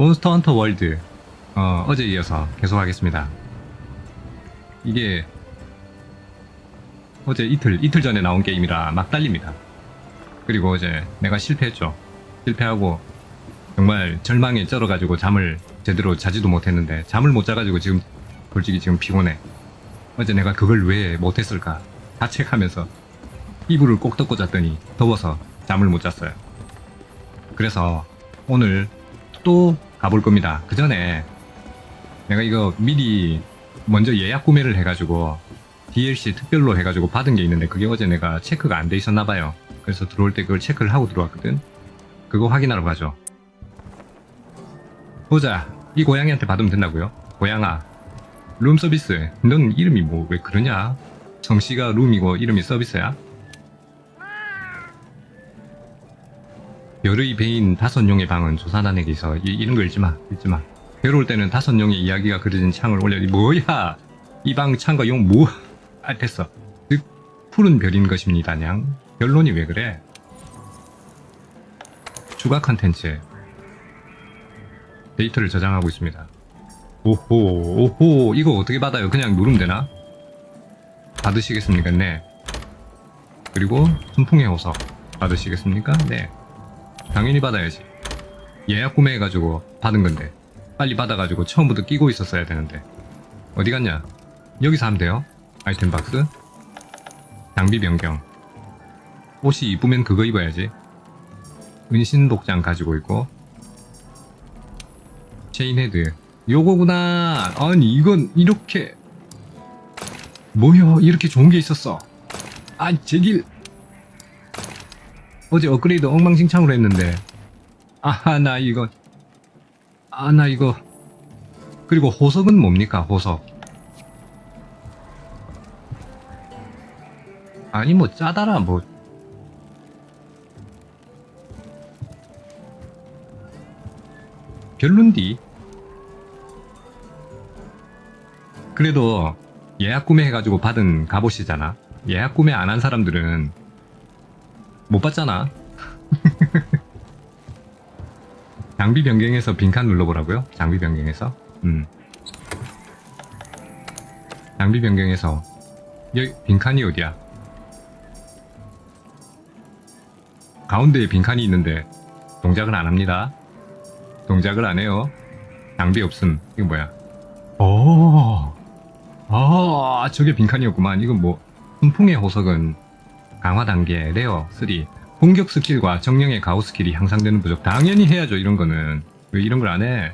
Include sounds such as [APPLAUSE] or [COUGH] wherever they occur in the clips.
몬스터 헌터 월드 어, 어제 이어서 계속하겠습니다. 이게 어제 이틀 이틀 전에 나온 게임이라 막 달립니다. 그리고 어제 내가 실패했죠. 실패하고 정말 절망에 쩔어가지고 잠을 제대로 자지도 못했는데 잠을 못 자가지고 지금 솔직히 지금 피곤해. 어제 내가 그걸 왜 못했을까 자책하면서 이불을 꼭 덮고 잤더니 더워서 잠을 못 잤어요. 그래서 오늘 또 가볼 겁니다. 그 전에 내가 이거 미리 먼저 예약 구매를 해가지고 DLC 특별로 해가지고 받은 게 있는데 그게 어제 내가 체크가 안 돼 있었나 봐요. 그래서 들어올 때 그걸 체크를 하고 들어왔거든. 그거 확인하러 가죠. 보자. 이 고양이한테 받으면 된다고요? 고양아. 룸 서비스. 넌 이름이 뭐 왜 그러냐? 정씨가 룸이고 이름이 서비스야? 별의 배인 다섯 용의 방은 조사단에게 있어 이, 이런 거 읽지 마 읽지 마. 괴로울 때는 다섯 용의 이야기가 그려진 창을 올려 이 뭐야? 이 방 창과 용 뭐? 아, 됐어. 즉 푸른 별인 것입니다 냥. 결론이 왜 그래? 추가 컨텐츠 데이터를 저장하고 있습니다. 오호 오호. 이거 어떻게 받아요? 그냥 누르면 되나? 받으시겠습니까? 네. 그리고 순풍의 호석 받으시겠습니까? 네 당연히 받아야지. 예약 구매해가지고 받은 건데 빨리 받아가지고 처음부터 끼고 있었어야 되는데 어디 갔냐? 여기서 하면 돼요. 아이템 박스 장비 변경 옷이 이쁘면 그거 입어야지. 은신 복장 가지고 있고 체인 헤드 요거구나. 아니 이건 이렇게 뭐야 이렇게 좋은 게 있었어. 아 제길 어제 업그레이드 엉망진창으로 했는데. 아 나 이거. 아 나 이거. 그리고 호석은 뭡니까? 호석 아니 뭐 짜다라 뭐. 별론디. 그래도 예약 구매해가지고 받은 갑옷이잖아. 예약 구매 안 한 사람들은 못 봤잖아. [LAUGHS] 장비 변경해서 빈칸 눌러보라고요? 장비 변경해서? 음. 장비 변경해서 여기 빈칸이 어디야? 가운데에 빈칸이 있는데 동작을 안 합니다. 동작을 안 해요. 장비 없음. 이거 뭐야? 오, 아, 저게 빈칸이었구만. 이건 뭐 순풍의 호석은 강화 단계 레어 3 공격 스킬과 정령의 가오 스킬이 향상되는 부족. 당연히 해야죠 이런 거는. 왜 이런 걸 안 해?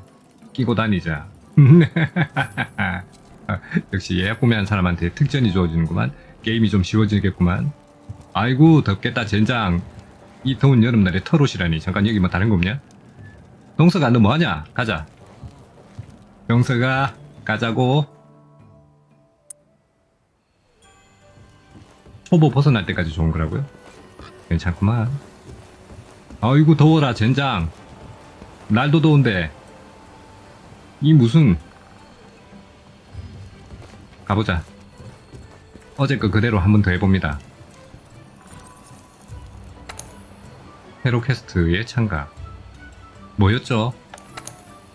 끼고 다니자. [LAUGHS] [LAUGHS] 역시 예약 구매한 사람한테 특전이 주어지는구만. 게임이 좀 쉬워지겠구만. 아이고 덥겠다 젠장. 이 더운 여름날에 털옷이라니. 잠깐 여기 뭐 다른 거 없냐? 동서가 너 뭐하냐? 가자. 동서가 가자고 초보 벗어날 때까지 좋은 거라고요? 괜찮구만. 아이고 더워라 젠장. 날도 더운데 이 무슨 가보자. 어제 거 그대로 한 번 더 해봅니다. 헤로 퀘스트에 참가. 뭐였죠?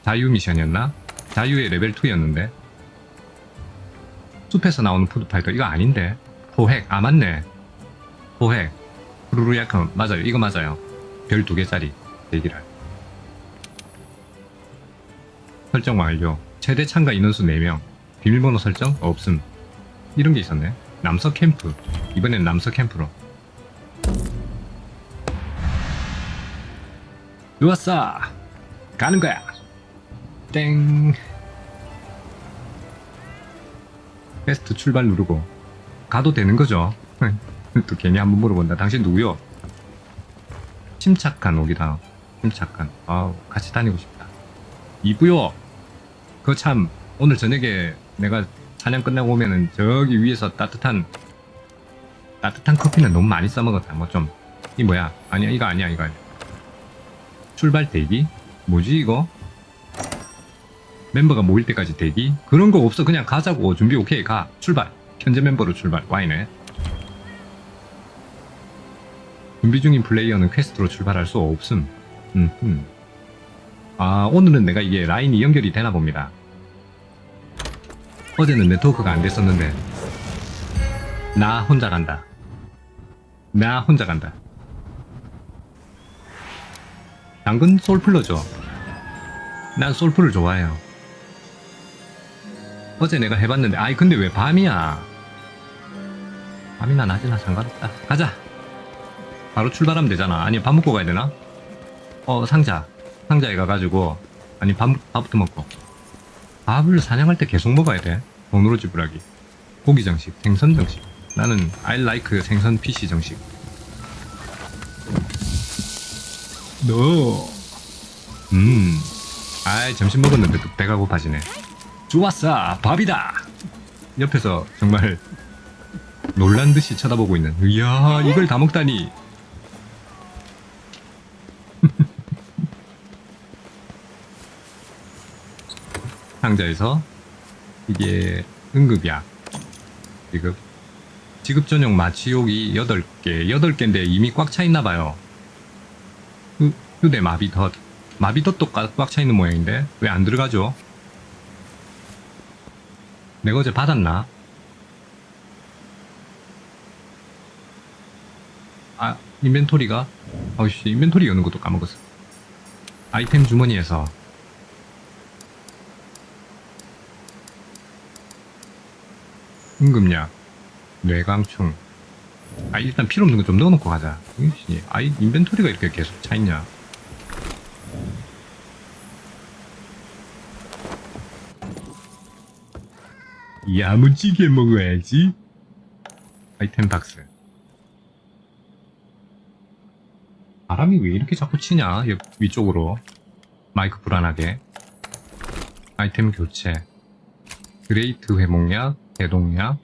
자유 미션이었나? 자유의 레벨 2였는데. 숲에서 나오는 푸드파이터 이거 아닌데. 포획. 아 맞네. 포획. 후루루 약간 맞아요. 이거 맞아요. 별 두 개짜리 대기랄 설정 완료. 최대 참가 인원수 4명. 비밀번호 설정 없음. 이런 게 있었네. 남서 캠프. 이번엔 남서 캠프로. 좋았어. 가는 거야. 땡. 퀘스트 출발 누르고 가도 되는 거죠. 또 괜히 한번 물어본다. 당신 누구요? 침착한 오기다. 침착한. 아우, 같이 다니고 싶다. 이부요. 그거 참, 오늘 저녁에 내가 사냥 끝나고 오면은 저기 위에서 따뜻한, 따뜻한 커피는 너무 많이 써먹었다. 뭐 좀, 이 뭐야? 아니야, 이거 아니야, 이거 아니야. 출발 대기? 뭐지, 이거? 멤버가 모일 때까지 대기? 그런 거 없어. 그냥 가자고. 준비 오케이, 가. 출발. 현재 멤버로 출발. 와이네. 준비 중인 플레이어는 퀘스트로 출발할 수 없음. 음, 음. 아, 오늘은 내가 이게 라인이 연결이 되나 봅니다. 어제는 네트워크가 안 됐었는데, 나 혼자 간다. 나 혼자 간다. 당근 솔플러죠. 난 솔플을 좋아해요. 어제 내가 해봤는데, 아이, 근데 왜 밤이야? 밤이나 낮이나 상관없다. 가자! 바로 출발하면 되잖아. 아니, 밥 먹고 가야 되나? 어, 상자. 상자에 가가지고, 아니, 밥, 밥부터 먹고. 밥을 사냥할 때 계속 먹어야 돼. 돈으로 지불하기. 고기 정식, 생선 정식. 나는 I like 생선 PC 정식. 너. 음. 아이, 점심 먹었는데 또 배가 고파지네. 좋았어! 밥이다! 옆에서 정말 놀란 듯이 쳐다보고 있는. 이야, 이걸 다 먹다니. [LAUGHS] 상자에서 이게 응급약 지급 지급 전용 마취욕이 8개 8개인데 이미 꽉 차 있나 봐요 휴, 휴대 마비덧 마비덧도 꽉 차 있는 모양인데 왜 안 들어가죠? 내가 어제 받았나? 아 인벤토리가 아우씨 인벤토리 여는 것도 까먹었어 아이템 주머니에서 응급약, 뇌광충. 아 일단 필요 없는 거 좀 넣어놓고 가자. 아이 인벤토리가 이렇게 계속 차 있냐? 야무지게 먹어야지. 아이템 박스. 바람이 왜 이렇게 자꾸 치냐? 옆 위쪽으로. 마이크 불안하게. 아이템 교체. 그레이트 회복약, 대동약,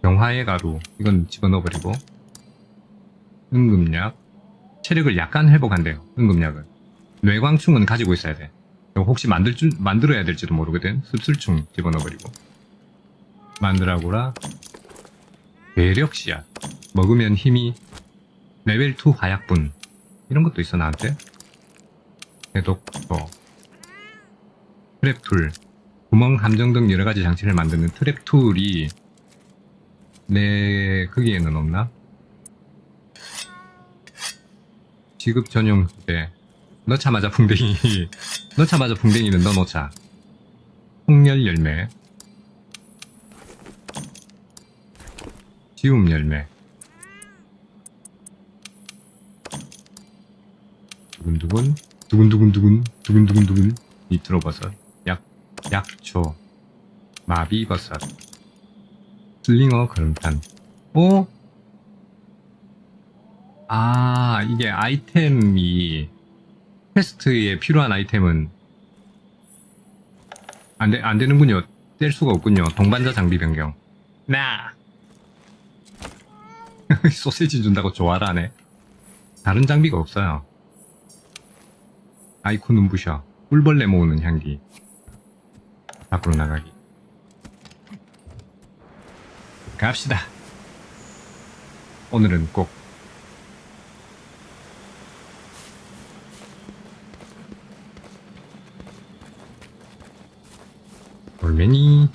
병화의 가루. 이건 집어넣어버리고. 응급약. 체력을 약간 회복한대요 응급약은 뇌광충은 가지고 있어야 돼. 혹시 만들 줄 만들어야 될지도 모르거든. 습술충 집어넣어버리고. 만드라고라. 괴력씨앗. 먹으면 힘이 레벨 2 화약분. 이런 것도 있어 나한테? 해독소 트랩툴. 구멍 함정 등 여러 가지 장치를 만드는 트랩 툴이 내 거기에는 없나? 지급 전용 휴대 넣자마자 풍뎅이. [LAUGHS] 넣자마자 풍뎅이는 넣어놓자. 홍열 열매. 지움 열매 두근두근 두근두근두근 두근두근두근 밑으로 버섯 약 약초, 마비버섯, 슬링어 그름탄. 어? 아, 이게 아이템이 퀘스트에 필요한 아이템은 안, 되, 안 되는군요. 뗄 수가 없군요. 동반자 장비 변경. 나! [LAUGHS] 소세지 준다고 좋아라네. 다른 장비가 없어요. 아이코 눈부셔. 꿀벌레 모으는 향기. 밖으로 나가기. 갑시다. 오늘은 꼭 돌멩이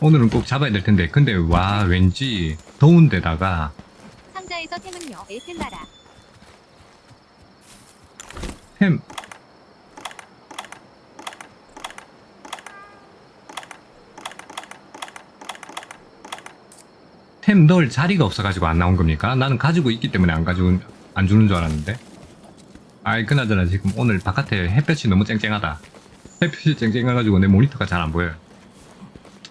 오늘은 꼭 잡아야 될 텐데 근데 와 왠지 더운 데다가 상자에서 템은요. 에템 나라. 템 템 넣을 자리가 없어가지고 안 나온 겁니까? 나는 가지고 있기 때문에 안 가지고 안 주는 줄 알았는데. 아이 그나저나 지금 오늘 바깥에 햇볕이 너무 쨍쨍하다. 햇빛이 쨍쨍해가지고 내 모니터가 잘 안 보여요.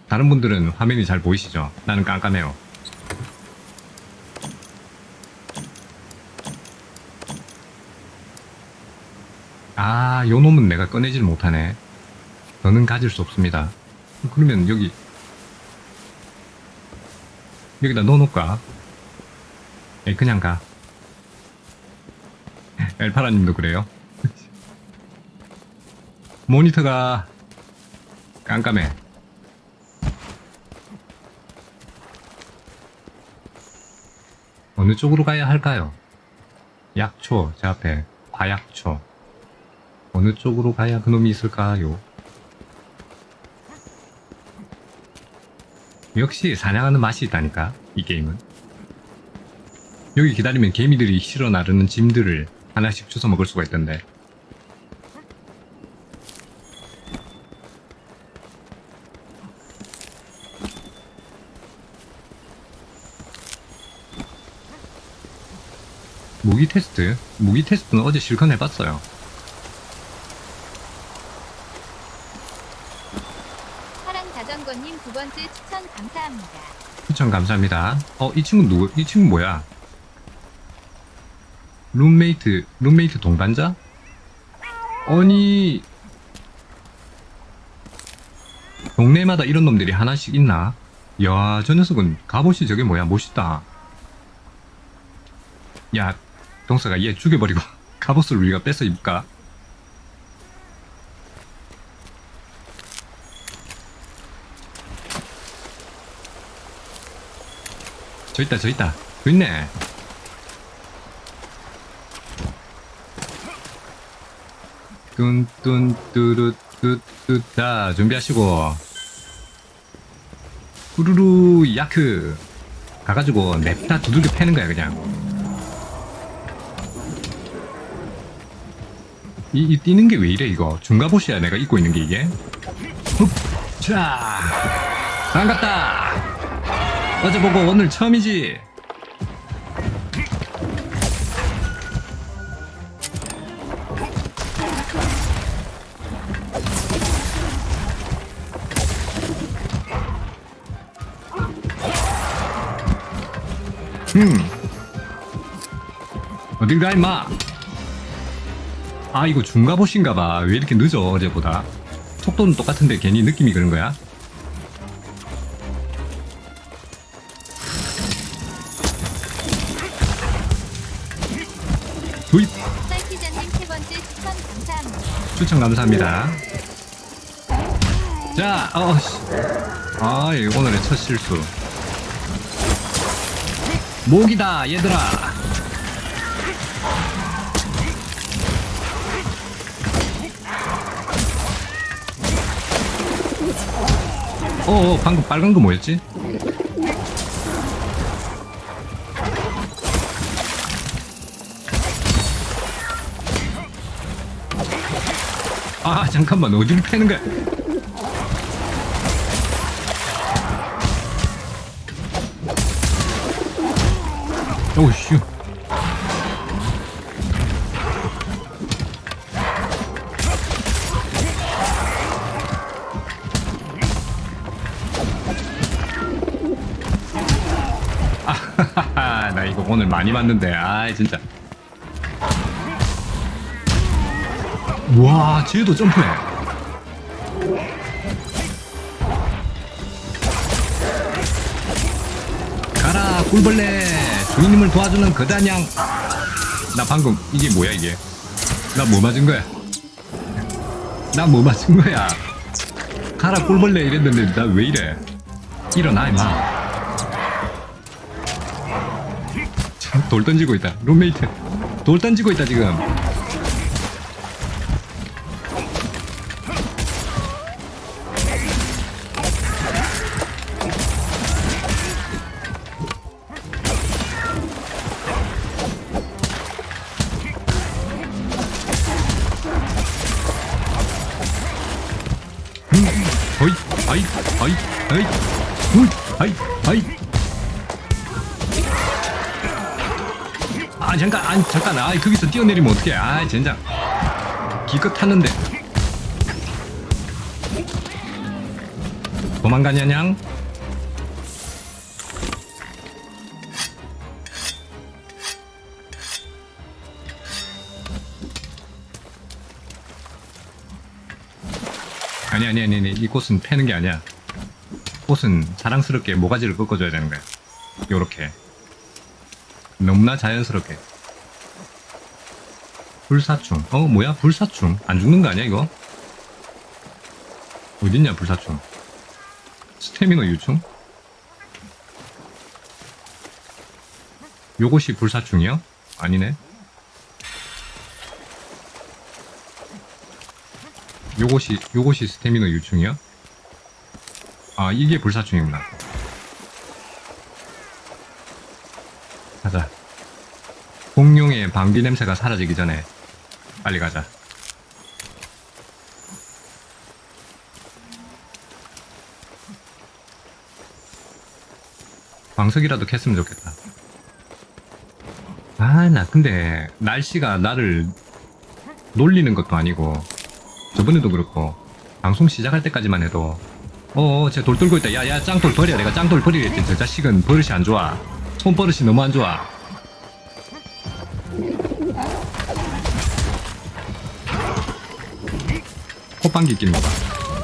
다른 분들은 화면이 잘 보이시죠? 나는 깜깜해요. 아, 요 놈은 내가 꺼내질 못하네. 너는 가질 수 없습니다. 그러면 여기 여기다 넣어놓을까? 에 그냥 가. 엘파라님도 그래요. [LAUGHS] 모니터가 깜깜해. 어느 쪽으로 가야 할까요? 약초, 제 앞에 화약초. 어느 쪽으로 가야 그놈이 있을까요? 역시 사냥하는 맛이 있다니까 이 게임은. 여기 기다리면 개미들이 실어 나르는 짐들을 하나씩 주워 먹을 수가 있던데. 무기 테스트? 무기 테스트는 어제 실컷 해봤어요 사랑 번째 추천 감사합니다. 추천 감사합니다. 어, 이 친구 누구, 이 친구 뭐야? 룸메이트, 룸메이트 동반자? 아니, 동네마다 이런 놈들이 하나씩 있나? 야, 저 녀석은 갑옷이 저게 뭐야? 멋있다. 야, 동서가 얘 죽여버리고 [LAUGHS] 갑옷을 우리가 뺏어 입을까? 저 있다, 저 있다. 저 있네. 뚠뚠 뚜루뚜뚜 자 준비하시고. 후루루 야크. 가가지고 냅다 두들겨 패는 거야 그냥. 이, 이 뛰는 게 왜 이래 이거? 중갑옷이야 내가 입고 있는 게 이게? 흡 자! 반갑다 어제 보고 오늘 처음이지. 음. 어딜 가 임마. 아 이거 중갑옷인가봐. 왜 이렇게 늦어 어제보다? 속도는 똑같은데 괜히 느낌이 그런 거야 도입 쌀피자님 세 번째 추천 감사합니다. 추천 감사합니다 자 어, 씨. 아 오늘의 첫 실수 목이다 얘들아 어어 방금 빨간 거 뭐였지? 아 잠깐만 어디를 패는 거야? 오우슈 [LAUGHS] 아하하하 나 이거 오늘 많이 봤는데 아 진짜 와 쟤도 점프해 가라 꿀벌레. 주인님을 도와주는 거다냥. 나 방금 이게 뭐야 이게? 나 뭐 맞은 거야? 나 뭐 맞은 거야? 가라 꿀벌레 이랬는데 나 왜 이래? 일어나 임마. 참, 돌 던지고 있다. 룸메이트. 돌 던지고 있다 지금 하이 하이 하이 훌 하이 하이. 아 잠깐 아 잠깐 아 거기서 뛰어내리면 어떡해. 아 젠장. 기껏 탔는데. 도망가냐냥? 아니 아니 아니 아니 이 꽃은 패는 게 아니야 꽃은 자랑스럽게 모가지를 꺾어줘야 되는 거야. 요렇게. 너무나 자연스럽게. 불사충. 어 뭐야? 불사충? 안 죽는 거 아니야 이거? 어딨냐 불사충? 스태미너 유충? 요것이 불사충이요? 아니네. 요것이 요것이 스태미너 유충이요? 아 이게 불사충이구나. 가자. 공룡의 방비 냄새가 사라지기 전에 빨리 가자. 광석이라도 캤으면 좋겠다. 아, 나 근데 날씨가 나를 놀리는 것도 아니고 저번에도 그렇고 방송 시작할 때까지만 해도 어어 쟤돌 돌고 있다. 야야 짱돌 버려. 내가 짱돌 버리려 했더니 저 자식은 버릇이 안 좋아. 손버릇이 너무 안 좋아. 콧방귀 끼는 거봐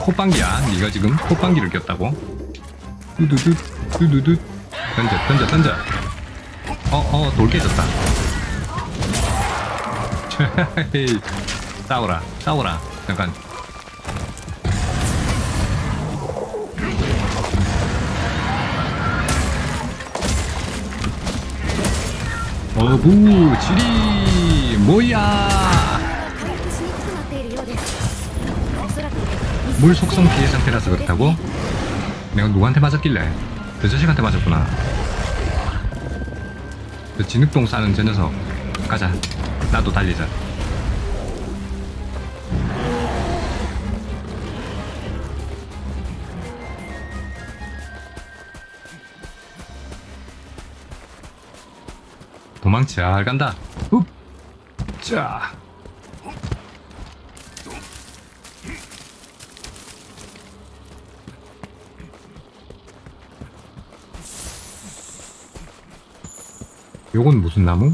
콧방귀야. 네가 지금 콧방귀를 꼈다고? 두두두 두두두. 던져 던져 던져. 어어 돌 깨졌다. [LAUGHS] 헤이, 싸워라 싸워라. 잠깐 어부 지리 뭐야? 물 속성 피해 상태라서 그렇다고? 내가 누구한테 맞았길래? 그 자식한테 맞았구나. 그 진흙동 싸는 저 녀석. 가자. 나도 달리자. 도망 잘 간다 흡! 자 요건 무슨 나무?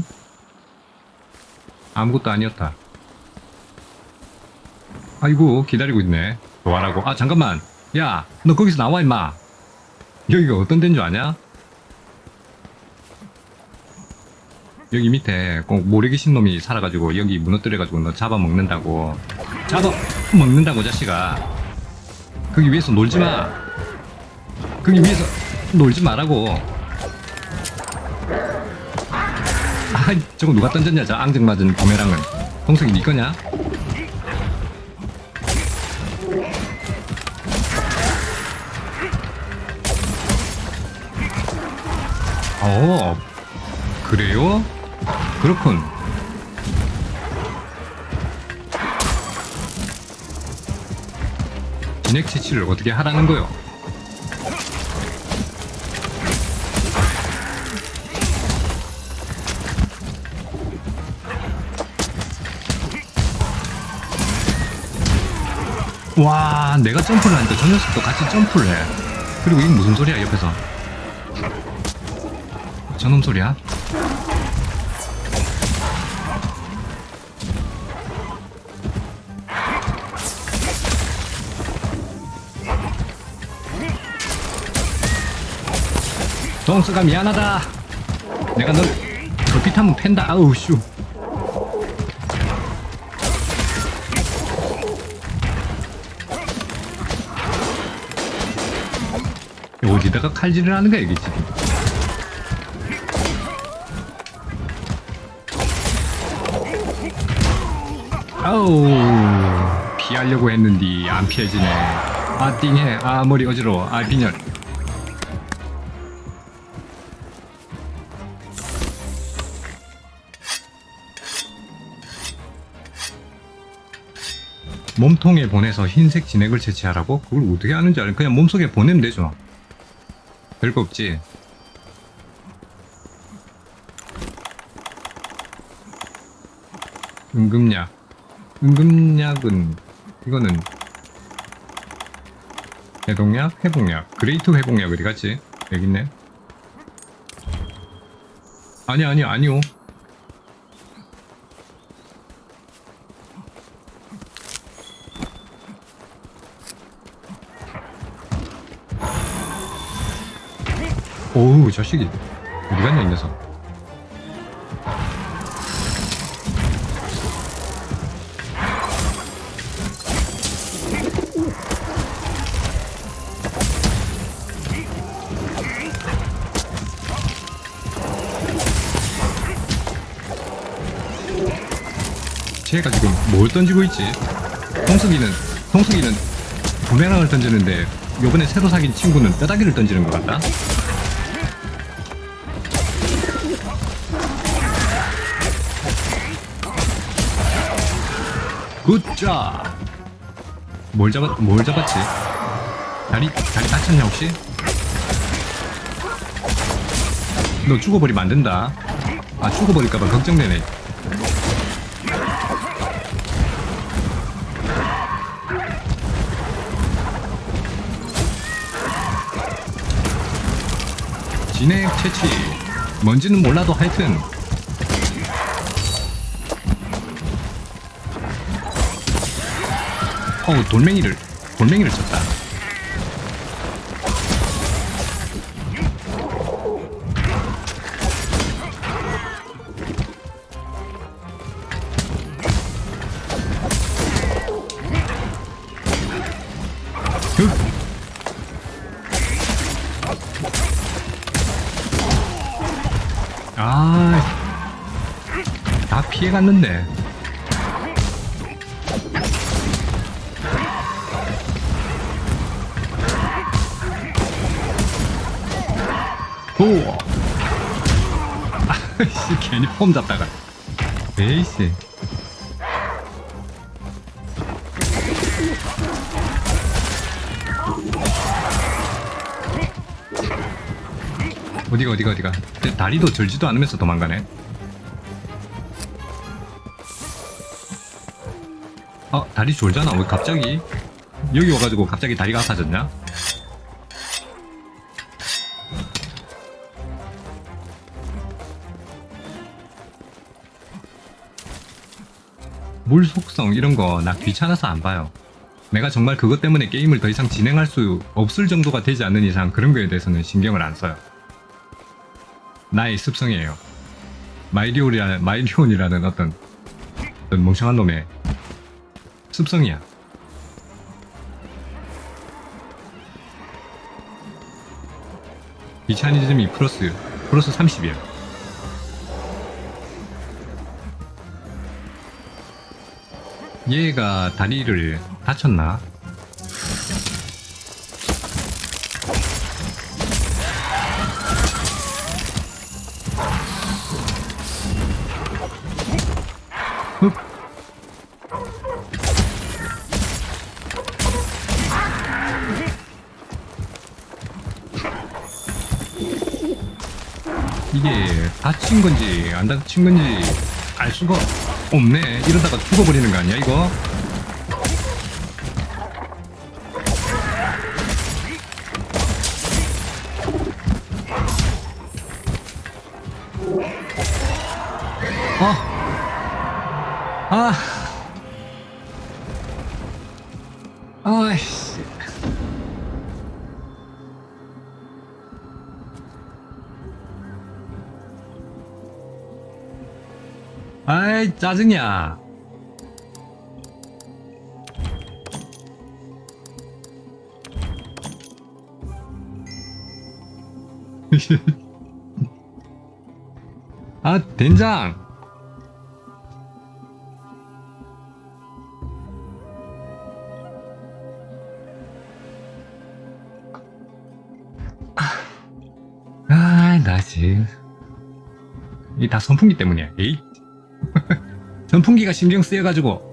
아무것도 아니었다. 아이고, 기다리고 있네. 좋아라고. 아, 잠깐만. 야, 너 거기서 나와, 임마. 여기가 어떤 데인 줄 아냐? 여기 밑에 꼭 모래 귀신 놈이 살아가지고 여기 무너뜨려가지고 너 잡아먹는다고. 잡아먹는다고, 자식아. 거기 위에서 놀지 마. 거기 위에서 놀지 말라고. 아, 저거 누가 던졌냐, 저 앙증맞은 부메랑을. 동석이 니 거냐? 어, 그래요? 그렇군. 진액 채취를 어떻게 하라는 거요? 와, 내가 점프를 하니까 저 녀석도 같이 점프를 해. 그리고 이게 무슨 소리야, 옆에서. 저놈 소리야? 동수가 미안하다. 내가 널 걸핏하면 팬다. 아우 슈. 어디다가 칼질을 하는 거야 이게 지금. 아우 피하려고 했는데 안 피해지네. 아 띵해. 아 머리 어지러워. 아 빈혈. 몸통에 보내서 흰색 진액을 채취하라고? 그걸 어떻게 하는지 알아? 그냥 몸속에 보내면 되죠. 별거 없지. 응급약. 응급약은 이거는 해독약, 회복약, 그레이트 회복약 어디 갔지? 여기 있네. 아니 아니 아니요. 오우 자식이 어디 갔냐 이 녀석 쟤가 지금 뭘 던지고 있지? 홍석이는 송숙이는 부메랑을 던지는데 요번에 새로 사귄 친구는 뼈다귀를 던지는 것 같다. 굿잡! 뭘 잡았, 뭘 잡았지? 다리, 다리 다쳤냐, 혹시? 너 죽어버리면 안 된다. 아, 죽어버릴까봐 걱정되네. 진액 채취. 뭔지는 몰라도 하여튼. 어우, 돌멩이를, 돌멩이를 쳤다. 흑! 아, 다 피해갔는데. 에이씨. 어디가, 어디가, 다리도 절지도 않으면서 도망가네. 어, 다리 졸잖아. 왜 갑자기? 여기 와가지고 갑자기 다리가 아파졌냐? 물 속성 이런 거 나 귀찮아서 안 봐요. 내가 정말 그것 때문에 게임을 더 이상 진행할 수 없을 정도가 되지 않는 이상 그런 거에 대해서는 신경을 안 써요. 나의 습성이에요. 마이리온이라는, 마이리온이라는 어떤, 어떤 멍청한 놈의 습성이야. 귀차니즘이 플러스, 플러스 30이야. 얘가 다리를 다쳤나? 흡. 이게 다친 건지 안 다친 건지 알 수가 없 네. 이러다가 죽어버리는 거 아니야 이거? 아이, 짜증이야. [LAUGHS] 아, 된장! 아, 나 지금. 이다 선풍기 때문이야. 에이. [LAUGHS] 선풍기가 신경 쓰여가지고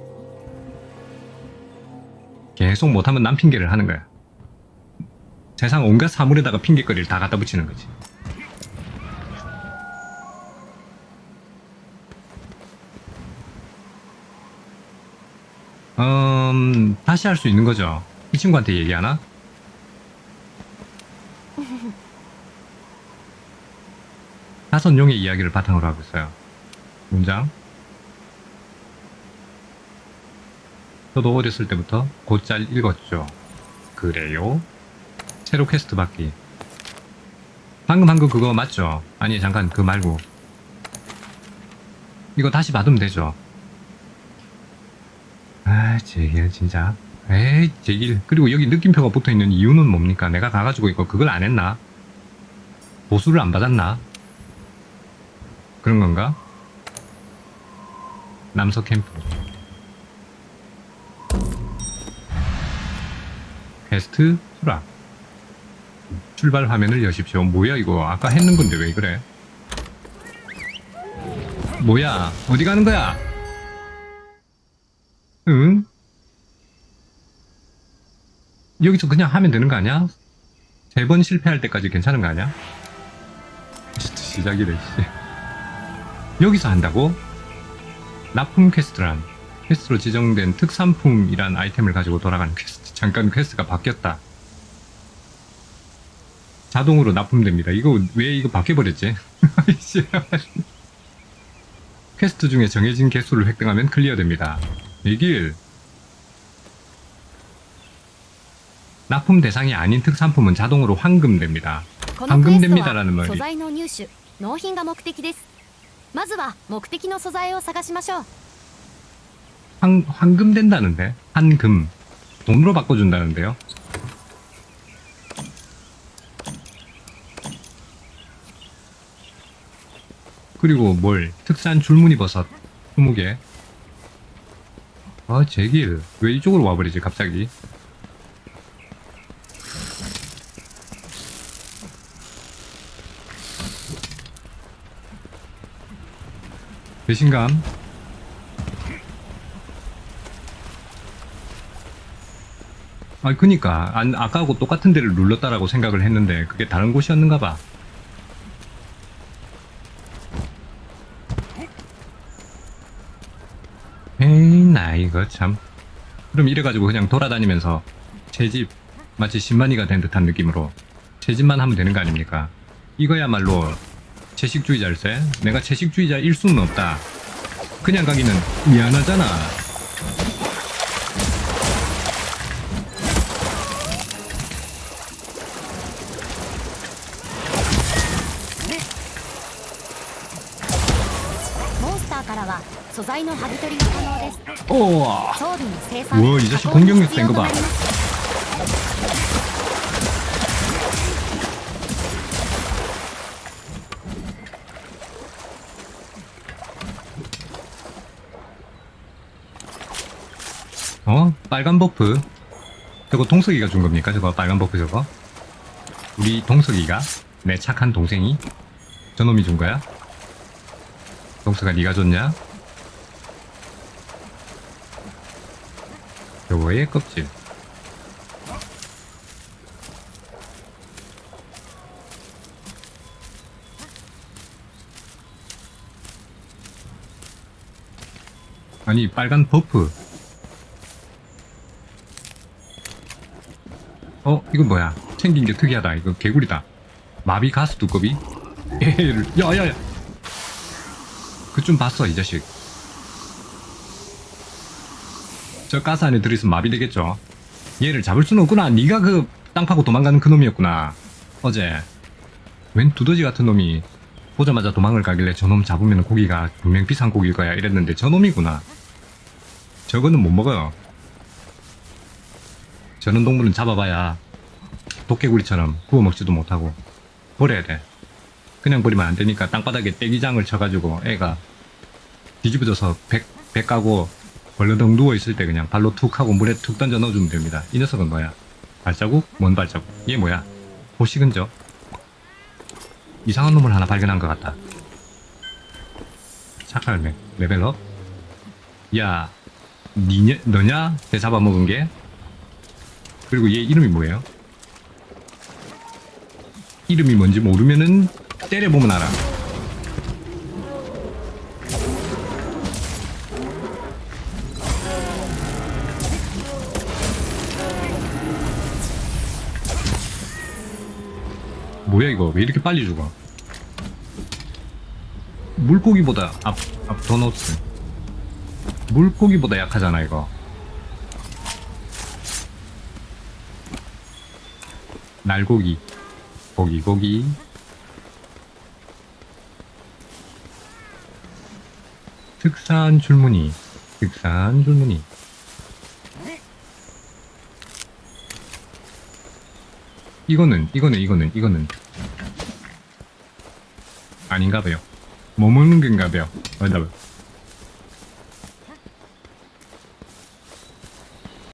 계속 못하면 남 핑계를 하는 거야. 세상 온갖 사물에다가 핑계거리를 다 갖다 붙이는 거지. 음, 다시 할 수 있는 거죠. 이 친구한테 얘기하나? [LAUGHS] 다섯 용의 이야기를 바탕으로 하고 있어요. 문장. 저도 어렸을 때부터 곧잘 읽었죠. 그래요? 새로 퀘스트 받기. 방금 한 거 그거 맞죠? 아니, 잠깐, 그거 말고. 이거 다시 받으면 되죠. 아, 제길, 진짜. 에이, 제길. 그리고 여기 느낌표가 붙어 있는 이유는 뭡니까? 내가 가가지고 이거 그걸 안 했나? 보수를 안 받았나? 그런 건가? 남서 캠프. 퀘스트 수락. 출발 화면을 여십시오. 뭐야 이거 아까 했는 건데 왜 그래? 뭐야 어디 가는 거야? 응? 여기서 그냥 하면 되는 거 아니야? 세 번 실패할 때까지 괜찮은 거 아니야? 시작이래 씨. 여기서 한다고? 납품 퀘스트란 퀘스트로 지정된 특산품이란 아이템을 가지고 돌아가는 퀘스트 잠깐 퀘스트가 바뀌었다 자동으로 납품됩니다 이거 왜 이거 바뀌어버렸지? [LAUGHS] 씨. 퀘스트 중에 정해진 개수를 획득하면 클리어됩니다 이길 납품 대상이 아닌 특산품은 자동으로 황금됩니다 このクエスト 황금됩니다라는 は 말이 素材の入手納品が目的ですまずは目的の素材を探しましょう 황, 황금 된다는데? 한금. 돈으로 바꿔준다는데요? 그리고 뭘, 특산 줄무늬 버섯 20개. 아, 제길. 왜 이쪽으로 와버리지, 갑자기? 배신감? 아, 그니까. 안, 아까하고 똑같은 데를 눌렀다라고 생각을 했는데, 그게 다른 곳이었는가 봐. 에이, 나 이거 참. 그럼 이래가지고 그냥 돌아다니면서, 제 집, 마치 신만이가 된 듯한 느낌으로, 제 집만 하면 되는 거 아닙니까? 이거야말로, 채식주의자일세? 내가 채식주의자 일 수는 없다. 그냥 가기는 미안하잖아. 素材の剥ぎ取りが可能です 오! 装備の生産 우와, 이 자식 加工に 공격력 必要 센거 と 봐. なります 어? 빨간 버프? 저거 동석이가 준 겁니까? 저거 빨간 버프 저거? 우리 동석이가? 내 착한 동생이? 저놈이 준 거야? 동석아 네가 줬냐? 저거의 껍질. 아니 빨간 버프. 어 이건 뭐야? 챙긴 게 특이하다. 이거 개구리다. 마비 가스 두꺼비? [LAUGHS] 야야야. 그 좀 봤어 이 자식 저 가스 안에 들어있으면 마비 되겠죠. 얘를 잡을 수는 없구나. 네가 그 땅 파고 도망가는 그 놈이었구나. 어제 웬 두더지 같은 놈이 보자마자 도망을 가길래 저놈 잡으면 고기가 분명 비싼 고기일 거야 이랬는데 저놈이구나. 저거는 못 먹어요. 저런 동물은 잡아봐야 도깨구리처럼 구워 먹지도 못하고 버려야 돼. 그냥 버리면 안 되니까 땅바닥에 떼기장을 쳐가지고 애가 뒤집어져서 배, 배 까고 벌러덩 누워있을 때 그냥 발로 툭 하고 물에 툭 던져 넣어주면 됩니다. 이 녀석은 뭐야? 발자국? 뭔 발자국? 얘 뭐야? 호식은저? 이상한 놈을 하나 발견한 것 같다. 착할매 레벨업? 야, 니냐, 너냐? 배 잡아먹은 게? 그리고 얘 이름이 뭐예요? 이름이 뭔지 모르면은 때려보면 알아. 이거 왜 이렇게 빨리 죽어? 물고기보다 앞, 앞 도너츠 물고기보다 약하잖아 이거. 날고기. 고기 고기. 특산 줄무늬 특산 줄무늬. 이거는 이거는 이거는 이거는 아닌가 봐요. 뭐 먹는 건가 봐요. 어디다 봐